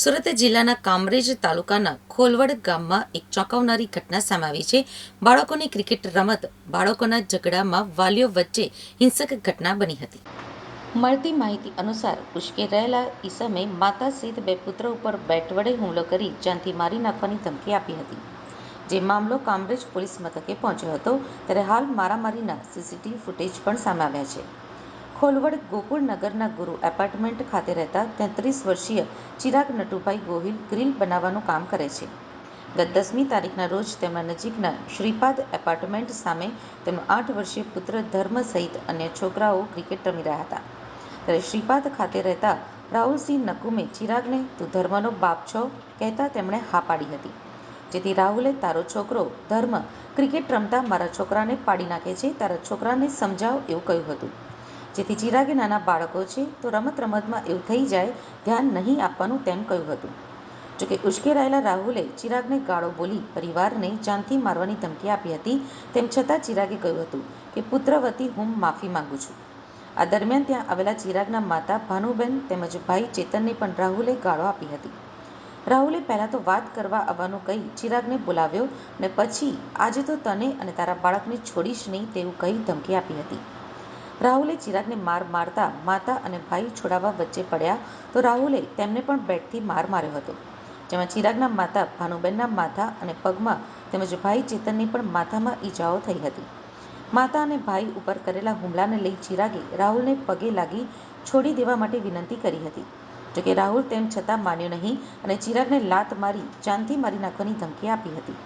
સુરત જિલ્લાના કામરેજ તાલુકાના ખોલવડ ગામમાં એક ચોંકાવનારી ઘટના સામે આવી છે. બાળકોની ક્રિકેટ રમત બાળકોના ઝઘડામાં વાલીઓ વચ્ચે હિંસક ઘટના બની હતી. મળતી માહિતી અનુસાર ઉશ્કેરાયેલા ઈસમે માતા સહિત બે પુત્ર ઉપર બેટ વડે હુમલો કરી જાનથી મારી નાખવાની ધમકી આપી હતી. જે મામલો કામરેજ પોલીસ મથકે પહોંચ્યો હતો, ત્યારે હાલ મારામારીના સીસીટીવી ફૂટેજ પણ સામે આવ્યા છે. ખોલવડ ગોકુળનગરના ગુરુ એપાર્ટમેન્ટ ખાતે રહેતા તેત્રીસ વર્ષીય ચિરાગ નટુભાઈ ગોહિલ ગ્રીલ બનાવવાનું કામ કરે છે. ગત દસમી તારીખના રોજ તેમના નજીકના શ્રીપાદ એપાર્ટમેન્ટ સામે તેમનો આઠ વર્ષીય પુત્ર ધર્મ સહિત અન્ય છોકરાઓ ક્રિકેટ રમી રહ્યા હતા. ત્યારે શ્રીપાદ ખાતે રહેતા રાહુલસિંહ નકુમે ચિરાગને, તું ધર્મનો બાપ છો કહેતા તેમણે હા પાડી હતી. જેથી રાહુલે, તારો છોકરો ધર્મ ક્રિકેટ રમતા મારા છોકરાને પાડી નાખે છે, તારા છોકરાને સમજાવ એવું કહ્યું હતું. જેથી ચિરાગે નાના બાળકો છે, તો રમત રમતમાં એવું થઈ જાય, ધ્યાન નહીં આપવાનું તેમ કહ્યું હતું. જોકે ઉશ્કેરાયેલા રાહુલે ચિરાગને ગાળો બોલી પરિવારને જાનથી મારવાની ધમકી આપી હતી, તેમ છતાં ચિરાગે કહ્યું હતું કે પુત્ર વતી હું માફી માંગુ છું. આ દરમિયાન ત્યાં આવેલા ચિરાગના માતા ભાનુબેન તેમજ ભાઈ ચેતનને પણ રાહુલે ગાળો આપી હતી. રાહુલે પહેલાં તો વાત કરવા આવવાનું કહી ચિરાગને બોલાવ્યો અને પછી, આજે તો તને અને તારા બાળકને છોડીશ નહીં તેવું કહી ધમકી આપી હતી. રાહુલે ચિરાગને માર મારતા માતા અને ભાઈ છોડાવવા વચ્ચે પડ્યા તો રાહુલે તેમને પણ બેટથી માર માર્યો હતો. જેમાં ચિરાગના માતા, ભાનુબેનના માથા અને પગમાં તેમજ ભાઈ ચેતનની પણ માથામાં ઈજાઓ થઈ હતી. માતા અને ભાઈ ઉપર કરેલા હુમલાને લઈ ચિરાગે રાહુલને પગે લાગી છોડી દેવા માટે વિનંતી કરી હતી. જોકે રાહુલ તેમ છતાં માન્યો નહીં અને ચિરાગને લાત મારી જાનથી મારી નાખવાની ધમકી આપી હતી.